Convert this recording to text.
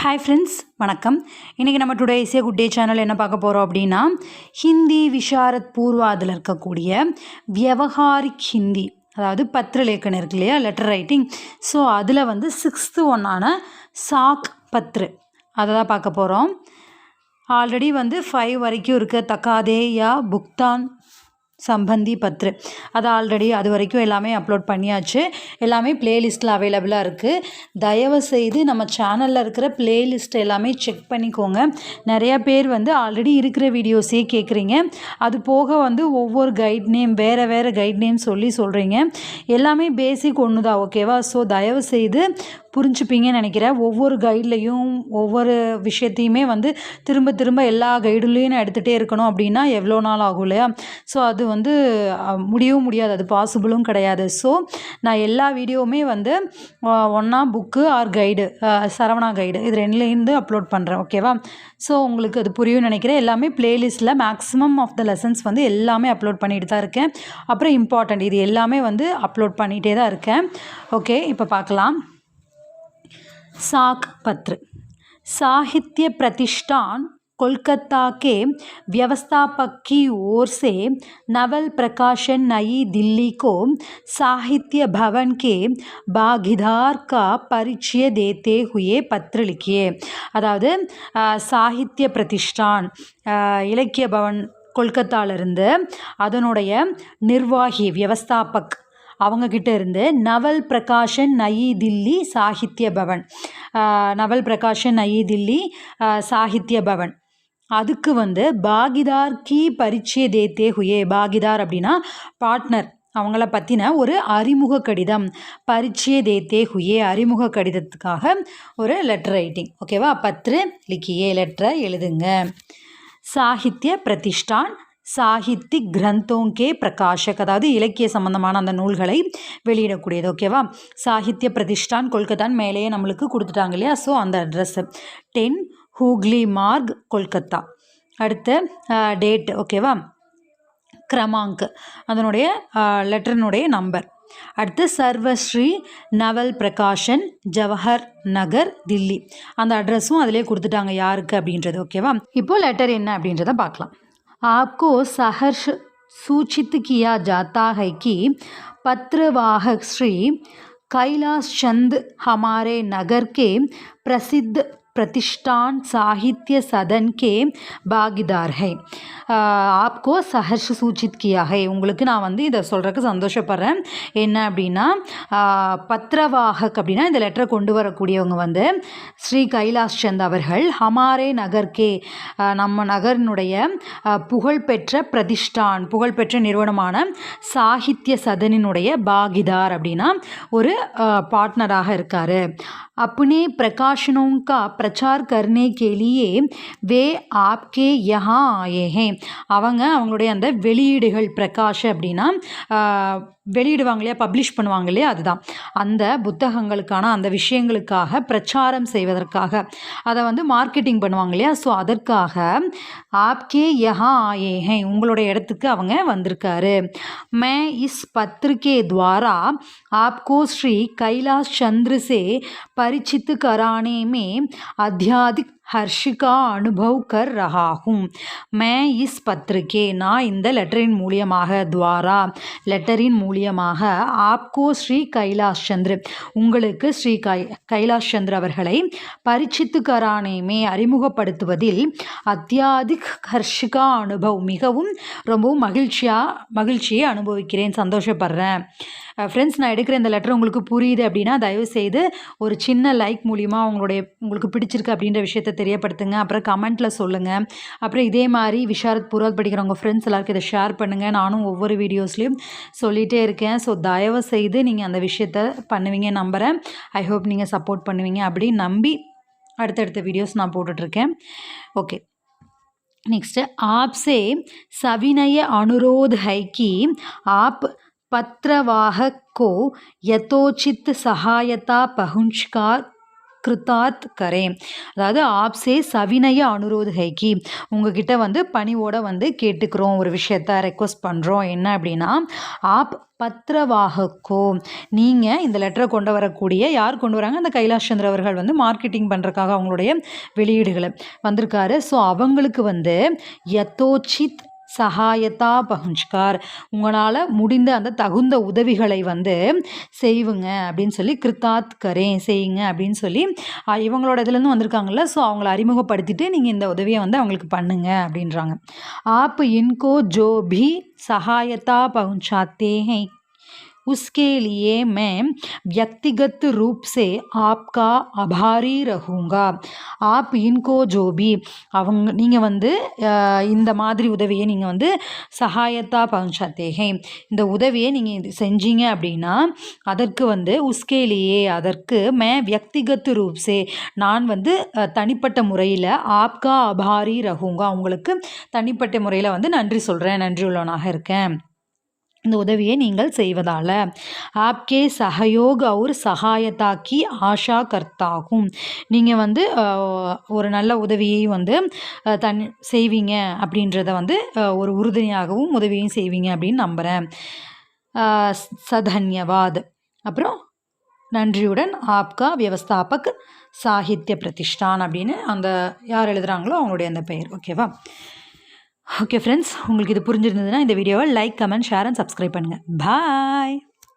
Hi friends வணக்கம். இன்றைக்கி நம்ம டுடே இசே குட் டே சேனல் என்ன பார்க்க போகிறோம் அப்படின்னா ஹிந்தி விஷாரத் பூர்வா அதில் இருக்கக்கூடிய வியவஹாரிக் ஹிந்தி அதாவது பத்திரலேக்கன் இருக்கு இல்லையா லெட்டர் ரைட்டிங் ஸோ அதில் வந்து சிக்ஸ்த்து ஒன்னான சாக் பத்ரு. அதை தான் பார்க்க போகிறோம் ஆல்ரெடி வந்து ஃபைவ் வரைக்கும் இருக்க தக்காதே யா புக்தான் சம்பந்தி பத்ரு. அது ஆல்ரெடி அது வரைக்கும் எல்லாமே அப்லோட் பண்ணியாச்சு. எல்லாமே பிளேலிஸ்ட்டில் அவைலபிளாக இருக்குது தயவு செய்து நம்ம சேனலில் இருக்கிற பிளேலிஸ்ட் எல்லாமே செக் பண்ணிக்கோங்க. நிறையா பேர் வந்து ஆல்ரெடி இருக்கிற வீடியோஸே கேட்குறீங்க அது போக வந்து ஒவ்வொரு கைட் நேம் வேறு வேறு கைட் நேம் சொல்லி சொல்கிறீங்க எல்லாமே பேசிக் ஒன்று தான் ஓகேவா ஸோ தயவு செய்து புரிஞ்சுப்பீங்கன்னு நினைக்கிறேன். ஒவ்வொரு கைட்லையும் ஒவ்வொரு விஷயத்தையுமே வந்து திரும்ப திரும்ப எல்லா கைடுலேயும் நான் எடுத்துகிட்டே இருக்கணும் அப்படின்னா எவ்வளோ நாள் ஆகும் இல்லையா? ஸோ அது வந்து முடியவும் முடியாது. அது பாசிபிளும் கிடையாது. ஸோ நான் எல்லா வீடியோவுமே வந்து ஒன்றா book or guide Saravana guide இது ரெண்டுலேருந்து அப்லோட் பண்ணுறேன் ஓகேவா ஸோ உங்களுக்கு அது புரியும்னு நினைக்கிறேன். எல்லாமே பிளேலிஸ்ட்டில் மேக்ஸிமம் ஆஃப் த லெசன்ஸ் வந்து எல்லாமே அப்லோட் பண்ணிட்டு தான் இருக்கேன். அப்புறம் இம்பார்ட்டண்ட் இது எல்லாமே வந்து அப்லோட் பண்ணிகிட்டே தான் இருக்கேன். ஓகே இப்போ பார்க்கலாம். साक पत्र साहित्य प्रतिष्ठान कोलकाता के व्यवस्थापक की ओर से नवल प्रकाशन नई दिल्ली को साहित्य भवन के भागीदार का परिचय देते हुए पत्र लिखिए அதாவது அஹ், சாகித்ய பிரதிஷ்டான் அஹ், இலக்கிய பவன் கொல்கத்தாவிலிருந்து அதனுடைய நிர்வாகி வியவஸ்தாபக் அவங்கக்கிட்ட இருந்து நவல் பிரகாஷன் நயி தில்லி சாகித்ய பவன். நவல் பிரகாஷன் நயி தில்லி சாகித்ய பவன். அதுக்கு வந்து பாகிதார் கி பரிச்சய தேத்தே ஹுயே. பாகிதார் அப்படின்னா பார்ட்னர் அவங்கள பற்றின ஒரு அறிமுக கடிதம். பரிச்சய தேத்தே ஹுயே. அறிமுக கடிதத்துக்காக ஒரு லெட்டர் ரைட்டிங் ஓகேவா பத்ரு லிக்கியே லெட்டரை எழுதுங்க. சாகித்ய பிரதிஷ்டான் சாகித்ய கிரந்தோங்கே பிரகாஷக் அதாவது இலக்கிய சம்பந்தமான அந்த நூல்களை வெளியிடக்கூடியது ஓகேவா சாகித்ய பிரதிஷ்டான் கொல்கத்தான் மேலேயே நம்மளுக்கு கொடுத்துட்டாங்க இல்லையா? ஸோ அந்த address ten Hooghly mark Kolkata. அடுத்து டேட் ஓகேவா கிரமாங்க் அதனுடைய லெட்டரினுடைய நம்பர் அடுத்து சர்வஸ்ரீ நவல் பிரகாஷன் ஜவஹர் நகர் தில்லி. அந்த அட்ரஸும் அதிலே கொடுத்துட்டாங்க யாருக்கு அப்படின்றது ஓகேவா இப்போ லெட்டர் என்ன அப்படின்றத பார்க்கலாம். आपको सहर्ष सूचित किया जाता है कि पत्रवाहक श्री कैलाश चंद हमारे नगर के प्रसिद्ध प्रतिष्ठान साहित्य सदन के भागीदार है ஆஹ் ஆப்கோ சஹர்ஷ் சூச்சித் கியா ஹை உங்களுக்கு நான் வந்து இதை சொல்கிறதுக்கு சந்தோஷப்படுறேன் என்ன அப்படின்னா ஆஹ் பத்ரவாகக் அப்படின்னா இந்த லெட்டரை கொண்டு வரக்கூடியவங்க வந்து ஸ்ரீ கைலாஷ் சந்த் அவர்கள் ஹமாரே நகர்கே ஆஹ் நம்ம நகரினுடைய ஆஹ் புகழ்பெற்ற பிரதிஷ்டான் புகழ்பெற்ற நிறுவனமான சாகித்ய சதனினுடைய பாகிதார் அப்படின்னா ஒரு பார்ட்னராக இருக்கார் अपने प्रकाशनों का प्रचार करने के लिए वे आपके यहाँ आए हैं அவங்க அவங்களுடைய அந்த வெளியீடுகள் பிரகாஷ் அப்படின்னா ஆஹ், வெளியிடுவாங்க இல்லையா பப்ளிஷ் பண்ணுவாங்க இல்லையா அதுதான். அந்த புத்தகங்களுக்கான அந்த விஷயங்களுக்காக பிரச்சாரம் செய்வதற்காக. அதை வந்து மார்க்கெட்டிங் பண்ணுவாங்க இல்லையா ஸோ அதற்காக ஆப்கே யஹா ஆயே ஹே உங்களோட இடத்துக்கு அவங்க வந்திருக்காரு. மே இஸ் பத்திரிகே துவாரா ஆப்கோ ஸ்ரீ கைலாஷ் சந்திரசே பரிச்சித்து கரானேமே அத்தியாதிக் ஹர்ஷிகா அனுபவ்கர் ரஹாகும் மே இஸ் பத்திரிகே. நான் இந்த லெட்டரின் மூலியமாக துவாரா லெட்டரின் மூலியமாக ஆப்கோ ஸ்ரீ கைலாஷ் சந்திர உங்களுக்கு ஸ்ரீ கை கைலாஷ் சந்திர அவர்களை பரிச்சித்துக்கரானேமே அறிமுகப்படுத்துவதில் அத்தியாதிக் ஹர்ஷிகா அனுபவ் மிகவும் ரொம்பவும் மகிழ்ச்சியாக மகிழ்ச்சியை அனுபவிக்கிறேன். சந்தோஷப்படுறேன். ஃப்ரெண்ட்ஸ் நான் எடுக்கிற இந்த லெட்டர் உங்களுக்கு புரியுது அப்படின்னா தயவுசெய்து ஒரு சின்ன லைக் மூலிமா உங்களுடைய உங்களுக்கு பிடிச்சிருக்கு அப்படின்ற விஷயத்தை தெரியப்படுத்துங்க அப்புறம் கமெண்ட்டில் சொல்லுங்கள் அப்புறம் இதே மாதிரி விஷாரத் பூர்வத் படிக்கிற உங்கள் ஃப்ரெண்ட்ஸ் எல்லாருக்கும் இதை ஷேர் பண்ணுங்கள் நானும் ஒவ்வொரு வீடியோஸ்லையும் சொல்லிகிட்டே இருக்கேன் ஸோ தயவு செய்து நீங்கள் அந்த விஷயத்த பண்ணுவீங்க நம்புகிறேன் ஐ ஹோப் நீங்கள் சப்போர்ட் பண்ணுவீங்க அப்படின்னு நம்பி அடுத்தடுத்த வீடியோஸ் நான் போட்டுட்ருக்கேன் ஓகே नेक्स्ट आपसे सविनय अनुरोध है कि आप पत्रवाहक को यथोचित सहायता पहुंचकार கிருத்தாத் கரே அதாவது ஆப்ஸே சவினய அனுரோத் ஹைக்கி உங்ககிட்ட வந்து பணிவோட வந்து கேட்டுக்கிறோம் ஒரு விஷயத்த ரெக்வஸ்ட் பண்ணுறோம் என்ன அப்படின்னா ஆப் பத்திரவாகக்கோ நீங்கள் இந்த லெட்டரை கொண்டு வரக்கூடிய யார் கொண்டு வராங்க அந்த கைலாஷ் சந்திர அவர்கள் வந்து மார்க்கெட்டிங் பண்ணுறதுக்காக அவங்களுடைய வெளியீடுகளை வந்திருக்காரு ஸோ அவங்களுக்கு வந்து யதோச்சித் சகாயத்தா பகுஞ்சுக்கார். உங்களால் முடிந்த அந்த தகுந்த உதவிகளை வந்து செய்வுங்க அப்படின்னு சொல்லி கிருத்தாத் கரேன் செய்யுங்க அப்படின்னு சொல்லி இவங்களோட இதுலேருந்து வந்திருக்காங்கல்ல ஸோ அவங்கள அறிமுகப்படுத்திட்டு நீங்கள் இந்த உதவியை வந்து அவங்களுக்கு பண்ணுங்க அப்படின்றாங்க. ஆப் இன்கோ ஜோபி பி பகுஞ்சா தேஹை उसके लिए मैं व्यक्तिगत रूप से आपका आभारी रहूँगा आप इनको जो भी அவங்க நீங்கள் வந்து அஹ், இந்த மாதிரி உதவியை நீங்கள் வந்து சகாயத்தா பஞ்சாத்தேகே இந்த உதவியை நீங்கள் இது செஞ்சீங்க அப்படின்னா அதற்கு வந்து உஸ்கேலியே அதற்கு மே வியக்திகத் ரூப்ஸே நான் வந்து அஹ், தனிப்பட்ட முறையில் ஆப்கா அபாரி ரஹூங்கா உங்களுக்கு தனிப்பட்ட முறையில் வந்து நன்றி சொல்கிறேன் நன்றி உள்ளவனாக இருக்கேன் இந்த உதவியை நீங்கள் செய்வதால். ஆப்கே சகயோக் அவர் சகாயதா கி ஆஷா கர்த்தாகும். நீங்கள் வந்து ஒரு நல்ல உதவியை வந்து தன் செய்வீங்க அப்படின்றத வந்து ஒரு உறுதுணையாகவும் உதவியும் செய்வீங்க அப்படின்னு நம்புகிறேன் சதன்யவாத். அப்புறம் நன்றியுடன் ஆப்கா வியவஸ்தாபக் சாகித்ய பிரதிஷ்டான் அப்படின்னு அந்த யார் எழுதுகிறாங்களோ அவங்களுடைய அந்த பெயர். ஓகேவா? ஓகே ஃப்ரெண்ட்ஸ் உங்களுக்கு இது புரிஞ்சிருந்ததுன்னா இந்த வீடியோவை like comment share and subscribe பண்ணுங்கள் பாய்